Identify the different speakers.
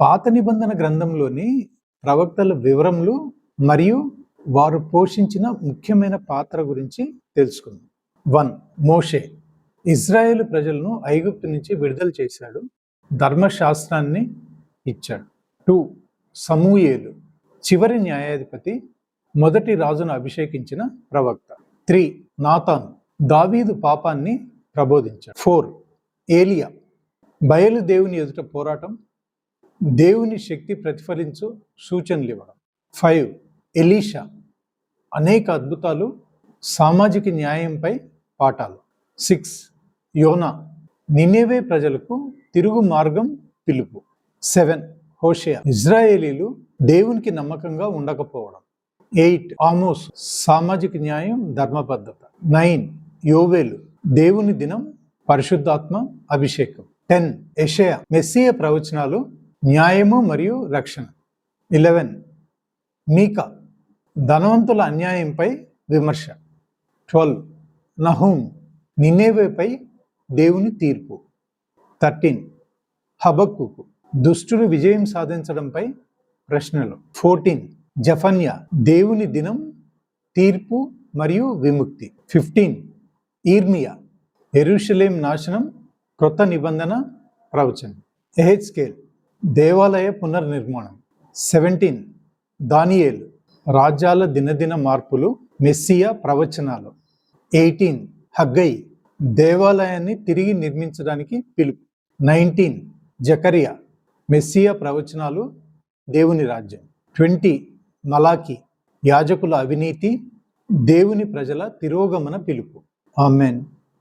Speaker 1: పాత నిబంధన గ్రంథంలోని ప్రవక్తల వివరములు మరియు వారు పోషించిన ముఖ్యమైన పాత్ర గురించి తెలుసుకుందాం. వన్ మోషే ఇజ్రాయేల్ ప్రజలను ఐగుప్తు నుంచి విడుదల చేశాడు. ధర్మశాస్త్రాన్ని ఇచ్చాడు. టూ సమూయేలు చివరి న్యాయాధిపతి మొదటి రాజును అభిషేకించిన ప్రవక్త. త్రీ నాతాన్ దావీదు పాపాన్ని ప్రబోధించాడు. ఫోర్ ఏలియా బయలు దేవుని ఎదుట పోరాటం దేవుని శక్తి ప్రతిఫలించు సూచనలు ఇవ్వడం. ఫైవ్ ఎలీషా అనేక అద్భుతాలు సామాజిక న్యాయంపై పాఠాలు. సిక్స్ యోనా నినేవే ప్రజలకు తిరుగు మార్గం పిలుపు. సెవెన్ హోషియా ఇజ్రాయేలీలు దేవునికి నమ్మకంగా ఉండకపోవడం. ఎయిట్ ఆమోస్ సామాజిక న్యాయం ధర్మబద్ధత. నైన్ యోవేలు దేవుని దినం పరిశుద్ధాత్మ అభిషేకం. టెన్ ఎషయా మెస్సియ ప్రవచనాలు న్యాయము మరియు రక్షణ. ఇలెవెన్ మీకా ధనవంతుల అన్యాయంపై విమర్శ. ట్వెల్వ్ నహూమ్ నినేవేపై దేవుని తీర్పు. థర్టీన్ హబక్కుకు దుష్టుడు విజయం సాధించడంపై ప్రశ్నలు. ఫోర్టీన్ జఫన్యా దేవుని దినం తీర్పు మరియు విముక్తి. ఫిఫ్టీన్ ఈర్మియా ఎరుషలేం నాశనం క్రొత్త నిబంధన ప్రవచనం. ఎహెచ్కేల్ దేవాలయ పునర్నిర్మాణం. సెవెంటీన్. దానియేలు. రాజ్యాల దినదిన మార్పులు మెస్సియా ప్రవచనాలు. ఎయిటీన్. హగ్గై దేవాలయాన్ని తిరిగి నిర్మించడానికి పిలుపు. నైన్టీన్. జకరియా. మెస్సియా ప్రవచనాలు దేవుని రాజ్యం. ట్వంటీ. మలాకి యాజకుల అవినీతి దేవుని ప్రజల తిరోగమన పిలుపు. ఆమెన్.